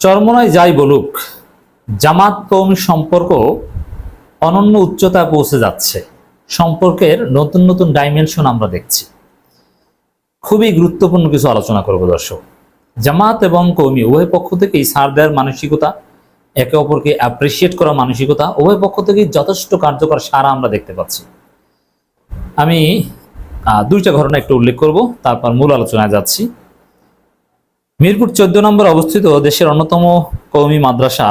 চরমনায় যাই বলুক, জামাত কৌমি সম্পর্ক অনন্য উচ্চতায় পৌঁছে যাচ্ছে। সম্পর্কের নতুন নতুন ডাইমেনশন আমরা দেখছি। খুবই গুরুত্বপূর্ণ কিছু আলোচনা করব দর্শক। জামাত এবং কৌমি উভয় পক্ষ থেকেই সার দেওয়ার মানসিকতা, একে অপরকে অ্যাপ্রিসিয়েট করার মানসিকতা, উভয় পক্ষ থেকেই যথেষ্ট কার্যকর সারা আমরা দেখতে পাচ্ছি। আমি দুইটা ঘটনা একটু উল্লেখ করব, তারপর মূল আলোচনায় যাচ্ছি। মিরপুর চোদ্দ নম্বর অবস্থিত দেশের অন্যতম কওমি মাদ্রাসা,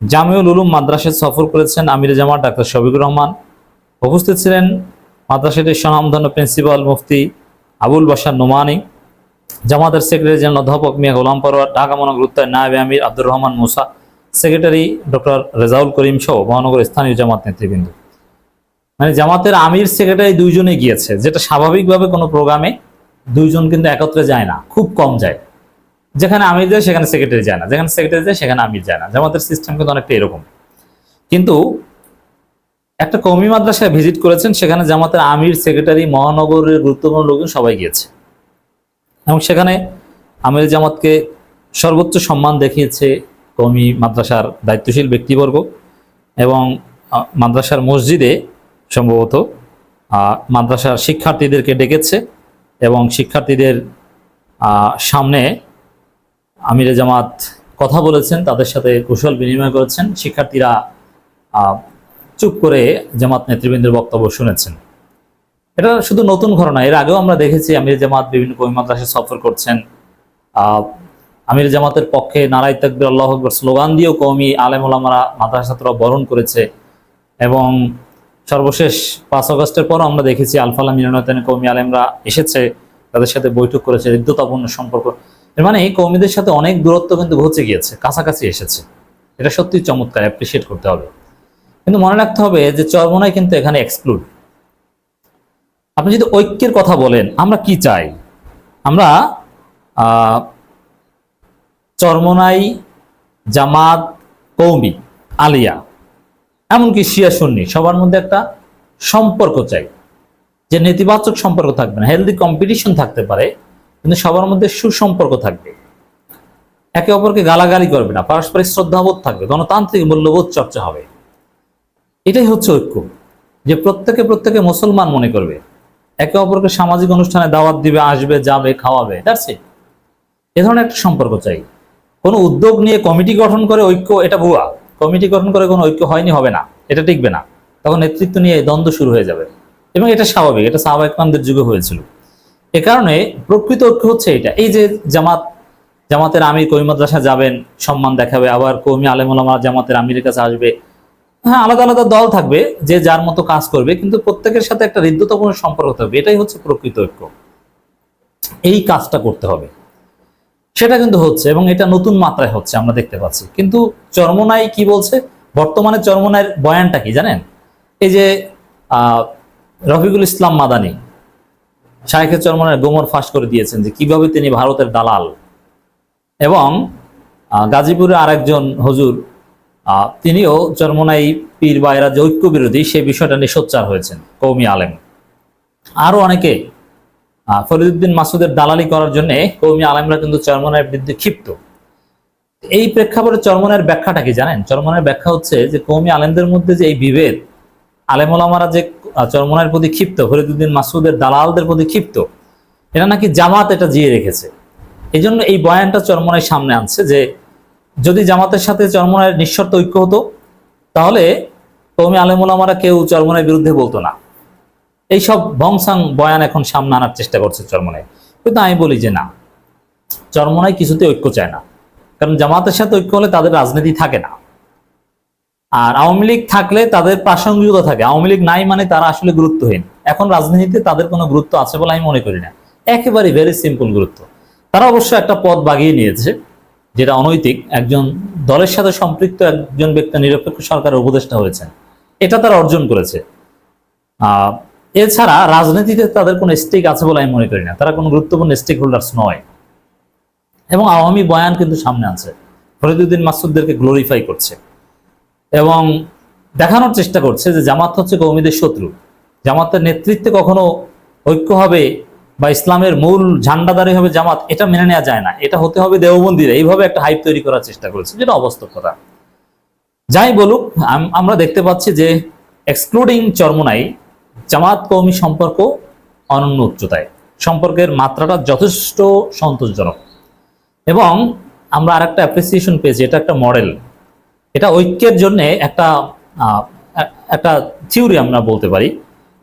জামিউল উলুম মাদ্রাসায় সফর করেছেন আমির জামাত ডাক্তার শফিকুর রহমান। উপস্থিত ছিলেন মাদ্রাসাটির স্বনামধন্য প্রিন্সিপাল মুফতি আবুল বাসার নোমানি, জামাতের সেক্রেটারি জেনারেল অধ্যাপক মিয়া গোলাম পরোয়ার, ঢাকা মহানগর নায়েবে আমির আব্দুর রহমান মুসা, সেক্রেটারি ডক্টর রেজাউল করিম সহ মহানগর স্থানীয় জামাত নেতৃবৃন্দ। মানে জামাতের আমির সেক্রেটারি দুইজনে গিয়েছে, যেটা স্বাভাবিকভাবে কোনো প্রোগ্রামে দুইজন কিন্তু একত্রে যায় না, খুব কম যায়। যেখানে আমির যায়, সেখানে সেক্রেটারি যায় না। যেখানে সেক্রেটারি যায়, সেখানে আমির যায় না। জামাতের সিস্টেম কিন্তু অনেকটা এরকম। কিন্তু একটা কমি মাদ্রাসায় ভিজিট করেছেন, সেখানে জামাতের আমির সেক্রেটারি মহানগরের গুরুত্বপূর্ণ লোকজন সবাই গিয়েছে। এবং সেখানে আমির জামাতকে সর্বোচ্চ সম্মান দেখিয়েছে কমি মাদ্রাসার দায়িত্বশীল ব্যক্তিবর্গ এবং মাদ্রাসার মসজিদে সম্ভবত মাদ্রাসার শিক্ষার্থীদেরকে ডেকেছে এবং শিক্ষার্থীদের সামনে আমিরে জামাত কথা বলেছেন, তাদের সাথে কুশল বিনিময় করেছেন। শিক্ষার্থীরা চুপ করে জামাত নেতৃবৃন্দের বক্তব্য শুনেছেন। এটা শুধু নতুন ঘটনা, এর আগেও আমরা দেখেছি আমির জামাত বিভিন্ন কবি সফর করছেন। আমির জামাতের পক্ষে নারাই তাকবির, আল্লাহ আকবর স্লোগান দিয়েও কৌমি আলেম ওলামারা মাদ্রাসা ছাত্ররা বরণ করেছে এবং সর্বশেষ পাঁচ আগস্টের পরও আমরা দেখেছি আলফালা মিলনায়তনে কৌমি আলেমরা এসেছে, তাদের সাথে বৈঠক করেছে। হৃদ্যতাপূর্ণ সম্পর্ক। এর মানে কৌমিদের সাথে অনেক দূরত্ব কিন্তু ঘুচে গিয়েছে, কাছাকাছি এসেছে। এটা সত্যি চমৎকার অ্যাপ্রিসিয়েট করতে হবে। কিন্তু মনে রাখতে হবে যে চরমনাই কিন্তু এখানে এক্সক্লুড আপনি যদি ঐক্যের কথা বলেন, আমরা কি চাই? আমরা চরমনাই, জামাত কৌমি আলিয়া, এমনকি শিয়া সুন্নি, সবার মধ্যে একটা সম্পর্ক চাই। যে নেতিবাচক সম্পর্ক থাকবে না হেলদি কম্পিটিশন থাকতে পারে কিন্তু সবার মধ্যে সুসম্পর্ক থাকবে। একে অপরকে গালাগালি করবে না, পারস্পরিক শ্রদ্ধাবোধ থাকবে, গণতান্ত্রিক মূল্যবোধ চর্চা হবে। এটাই হচ্ছে ঐক্য, যে প্রত্যেকে প্রত্যেকে মুসলমান মনে করবে। একে অপরকে সামাজিক অনুষ্ঠানে দাওয়াত দিবে, আসবে, যাবে, খাওয়াবে ইট এ ধরনের একটা সম্পর্ক চাই। কোনো উদ্যোগ নিয়ে কমিটি গঠন করে ঐক্য, এটা ভুয়া। কমিটি গঠন করে কোনো ঐক্য হয়নি, হবে না, এটা টিকবে না। তখন নেতৃত্ব নিয়ে দ্বন্দ্ব শুরু হয়ে যাবে। এবং এটা স্বাভাবিক, এটা সাহাবাহিকমানদের যুগে হয়েছিল। এ কারণে প্রকৃত ঐক্য হচ্ছে এটা। এই যে জামাত, জামাতের আমির কৌমি মাদ্রাসা যাবেন, সম্মান দেখাবে, আবার কৌমি আলেমুলামা জামাতের আমিরের কাছে আসবে। হ্যাঁ আলাদা আলাদা দল থাকবে, যে যার মতো কাজ করবে, কিন্তু প্রত্যেকের সাথে একটা হৃদ্যতাপূর্ণ সম্পর্ক থাকবে। এটাই হচ্ছে প্রকৃত ঐক্য। এই কাজটা করতে হবে। সেটা কিন্তু হচ্ছে, এবং এটা নতুন মাত্রায় হচ্ছে, আমরা দেখতে পাচ্ছি। কিন্তু চরমনাই কি বলছে? বর্তমানে চরমনায়ের বয়ানটা কি জানেন? এই যে রফিকুল ইসলাম মাদানি শাহেখে চরমনায়ের গোমর ফাঁস করে দিয়েছেন যে কীভাবে তিনি ভারতের দালাল। এবং গাজীপুরে আরেকজন হজুর তিনিও চরমনাই পীর বাইরা যে ঐক্য বিরোধী সেই বিষয়টা নিয়ে সোচ্চার হয়েছেন কৌমি আলেম। আরও অনেকে ফরিদুদ্দিন মাসুদের দালালি করার জন্য কৌমি আলেমরা কিন্তু চরমনায়ের বিরুদ্ধে ক্ষিপ্ত। এই প্রেক্ষাপটে চরমনের ব্যাখ্যাটা কি জানেন? চরমনের ব্যাখ্যা হচ্ছে যে কৌমি আলেমদের মধ্যে যে এই বিভেদ আলেমোলামারা যে চরমনের প্রতি ক্ষিপ্ত ফরিদুদ্দিন মাসুদের দালালদের প্রতি ক্ষিপ্ত এটা নাকি জামাত এটা জিয়ে রেখেছে। এই জন্য এই বয়ানটা চরমনের সামনে আনছে যে, যদি জামাতের সাথে চরমনের নিঃশর্ত ঐক্য হতো, তাহলে কৌমি আলেমোলামারা কেউ চরমনের বিরুদ্ধে বলতো না। এইসব বংসাং বয়ান এখন সামনে আনার চেষ্টা করছে চরমনায় কিন্তু আমি বলি যে না চরমনায় কিছুতে ঐক্য চায় না। কারণ জামাতের সাথে ঐক্য হলে তাদের রাজনীতি থাকে না। আর আওয়ামী লীগ থাকলে তাদের প্রাসঙ্গিকতা থাকে। আওয়ামী লীগ নাই মানে তারা আসলে গুরুত্বহীন। এখন রাজনীতিতে তাদের কোনো গুরুত্ব আছে বলে আমি মনে করি না। একেবারে ভেরি সিম্পল গুরুত্ব। তারা অবশ্য একটা পদ বাগিয়ে নিয়েছে, যেটা অনৈতিক। একজন দলের সাথে সম্পৃক্ত একজন ব্যক্তি নিরপেক্ষ সরকারের উপদেষ্টা হয়েছেন। এটা তারা অর্জন করেছে। এছাড়া রাজনীতিতে তাদের কোনো স্টেক আছে বলে আমি মনে করি না। তারা কোনো গুরুত্বপূর্ণ স্টেক হোল্ডার্স নয়। এবং আওয়ামী বয়ান কিন্তু সামনে আছে। ফরিদুদ্দিন মাসুদদেরকে গ্লোরিফাই করছে। এবং দেখানোর চেষ্টা করছে যে জামাত হচ্ছে কৌমিদের শত্রু। জামাতের নেতৃত্বে কখনো ঐক্য হবে বা ইসলামের মূল ঝান্ডাদারি হবে জামাত, এটা মেনে নেওয়া যায় না। এটা হতে হবে দেওবন্দিরে। এইভাবে একটা হাইপ তৈরি করার চেষ্টা করেছে, যেটা অবাস্তবতা। যাই বলুক আমরা দেখতে পাচ্ছি যে এক্সক্লুডিং চরমোনাই, জামাত কৌমি সম্পর্ক অনন্য উচ্চতায়। সম্পর্কের মাত্রাটা যথেষ্ট সন্তোষজনক। এবং আমরা আর একটা অ্যাপ্রিসিয়েশন পেয়েছি, এটা একটা মডেল এটা ঐক্যের জন্য একটা একটা থিওরি আমরা বলতে পারি।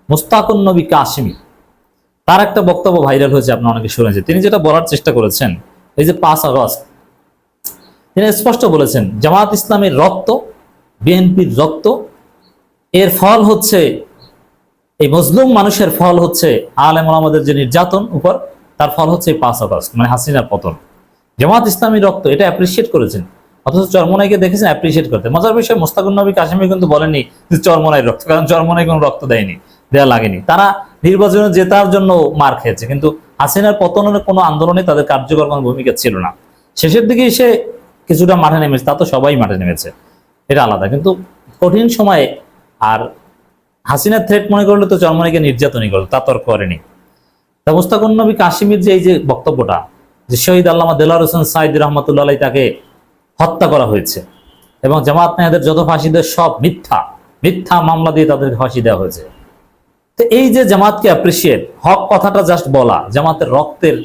মুস্তাকুন নবী কাশিমি তার একটা বক্তব্য ভাইরাল হয়েছে, আপনার অনেকে শুনেছে তিনি যেটা বলার চেষ্টা করেছেন, এই যে পাঁচ আগস্ট, তিনি স্পষ্ট বলেছেন জামাত ইসলামের রক্ত, বিএনপির রক্ত, এর ফল হচ্ছে, এই মজলুম মানুষের ফল হচ্ছে আলেম আমাদের যে নির্যাতন উপর, তার ফল হচ্ছে পাঁচ আগস্ট মানে হাসিনার পতন। জামাত ইসলামী রক্ত, এটা অ্যাপ্রিসিয়েট করেছেন। অথচ চরমনাইকে দেখেছেন অ্যাপ্রিসিয়েট করতে। মজার বিষয় মোস্তাকুর নবী কাশ্মীর কিন্তু বলেনি যে চরমনাই রক্ত, কারণ চরমনাই কোনো রক্ত দেয়নি দেওয়া লাগেনি। তারা নির্বাচনে জেতার জন্য মার খেয়েছে, কিন্তু হাসিনার পতনের কোনো আন্দোলনে তাদের কার্যকর কোনো ভূমিকা ছিল না। শেষের দিকে এসে কিছুটা মাঠে নেমেছে, তা তো সবাই মাঠে নেমেছে, এটা আলাদা। কিন্তু কঠিন সময়ে আর হাসিনার থ্রেট মনে করলে তো চরমনাইকে নির্যাতনই করল, তা তর্ক করেনি। তা মুস্তাকুন নবী কাশ্মীর যে এই যে বক্তব্যটা, যে শহীদ আল্লামা দেলার হোসেন সাইদ রহমতুল্লাহ তাকে হত্যা করা হয়েছে। এবং জামাত নেহাদের যত ফাঁসিদের সব মিথ্যা মিথ্যা মামলা দিয়ে তাদেরকে ফাঁসি দেওয়া হয়েছে। তো এই যে জামাতকে অ্যাপ্রিসিয়েট হক কথাটা জাস্ট বলা, জামাতের রক্তের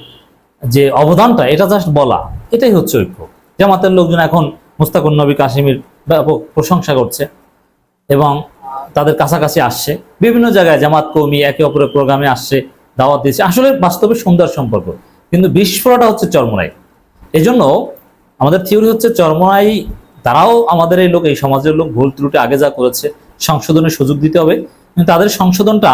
যে অবদানটা, এটা জাস্ট বলা, এটাই হচ্ছে ঐক্য। জামাতের লোকজন এখন মুস্তাকুর নবী কাশ্মীর ব্যাপক প্রশংসা করছে এবং তাদের কাছাকাছি আসছে। বিভিন্ন জায়গায় জামাত কৌমি একে অপরের প্রোগ্রামে আসছে, দাওয়াত দিচ্ছে। আসলে বাস্তবে সুন্দর সম্পর্ক, কিন্তু বিস্ফোরণটা হচ্ছে চরমনাই। এই জন্য আমাদের থিওরি হচ্ছে চরমনাই তারাও আমাদের এই লোক, এই সমাজের লোক ভুল ত্রুটি আগে যা করেছে সংশোধনের সুযোগ দিতে হবে। কিন্তু তাদের সংশোধনটা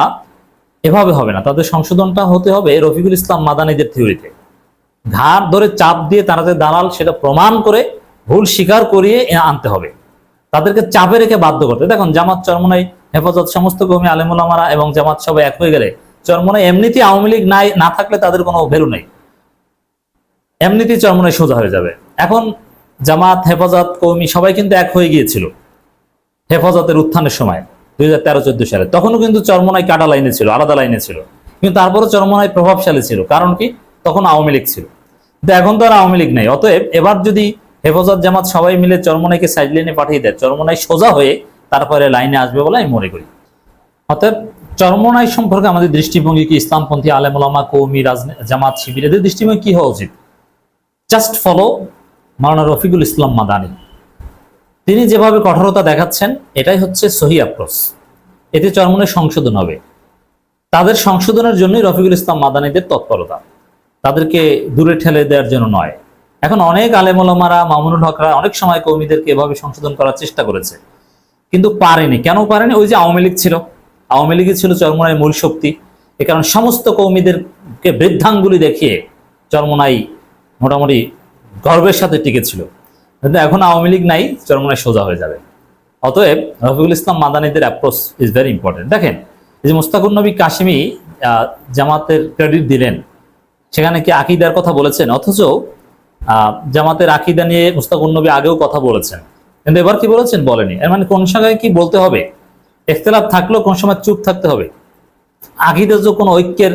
এভাবে হবে না। তাদের সংশোধনটা হতে হবে রফিকুল ইসলাম মাদানিদের থিওরিতে। ঘাড় ধরে চাপ দিয়ে তারা যে দালাল, সেটা প্রমাণ করে ভুল স্বীকার করিয়ে আনতে হবে। তাদেরকে চাপে রেখে বাধ্য করতে। দেখুন, জামাত চরমনাই, হেফাজত, সমস্ত কর্মী, আলেমুলামারা এবং জামাত সবাই এক হয়ে গেলে চরমনাই এমনিতেই আওয়ামী লীগ নাই, না থাকলে তাদের কোনো ভ্যালু নেই। এমনিতেই চরমনাই সোজা হয়ে যাবে। এখন জামাত, হেফাজত কর্মী সবাই কিন্তু এক হয়ে গিয়েছিল হেফাজতের উত্থানের সময়, দুই হাজার তেরো চোদ্দ সালে। তখনও কিন্তু চরমনাই কাটা লাইনে ছিল, আলাদা লাইনে ছিল। কিন্তু তারপরে চরমনাই প্রভাবশালী ছিল, কারণ কি? তখন আওয়ামী লীগ ছিল। কিন্তু এখন তো আর আওয়ামী লীগ নেই, অতএব এবার যদি হেফাজত, জামাত সবাই মিলে চরমনাইকে সাইড লাইনে পাঠিয়ে দেয়, চরমনাই সোজা হয়ে তারপরে লাইনে আসবে বলে আমি মনে করি। অতএব চরমনাই সম্পর্কে আমাদের দৃষ্টিভঙ্গি কি? ইসলামপন্থী আলেমুলামা কৌমি জামাত, শিবির, এদের দৃষ্টিভঙ্গি কি হওয়া উচিত? Just follow Maulana Rafiqul Islam Madani. তিনি যেভাবে কঠোরতা দেখাচ্ছেন, এটাই হচ্ছে সহি অ্যাপ্রোচ এতে চরমনের সংশোধন হবে। তাদের সংশোধনের জন্যই রফিকুল ইসলাম মাদানিদের তৎপরতা। তাদেরকে দূরে ঠেলে দেওয়ার জন্য নয়। এখন অনেক আলেমলামারা, মামুনুল হকরা অনেক সময় কর্মীদেরকে এভাবে সংশোধন করার চেষ্টা করেছে। কিন্তু পারেনি। কেন পারেনি? ওই যে আওয়ামী লীগ ছিল। আওয়ামী লীগই ছিল চরমনাই মূল শক্তি। এ কারণ সমস্ত কৌমিদেরকে বৃদ্ধাঙ্গুলি দেখিয়ে চরমনাই মোটামুটি গর্বের সাথে টিকে ছিল। কিন্তু এখন আওয়ামী লীগ নাই চরমনাই সোজা হয়ে যাবে। অতএব রফিকুল ইসলাম মাদানিদের অ্যাপ্রোচ ইজ ভেরি ইম্পর্টেন্ট দেখেন, এই যে মুস্তাকুর নবী কাশিমি জামাতের ক্রেডিট দিলেন। সেখানে কি আকিদার কথা বলেছেন? অথচ জামাতের আকিদা নিয়ে মুস্তাকুর নবী আগেও কথা বলেছেন। কিন্তু এবার কি বলেছেন? বলেনি। এর মানে কোন সময় কি বলতে হবে? ইখতলাফ থাকলেও কোন সময় চুপ থাকতে হবে? আকিদা যে কোনো ঐক্যের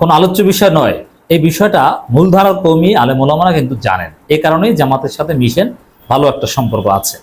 কোনো আলোচ্য বিষয় নয়। এই বিষয়টা মূলধারার কর্মী আলেমুলামারা কিন্তু জানেন। এ কারণেই জামাতের সাথে মিশেন ভালো একটা সম্পর্ক আছে।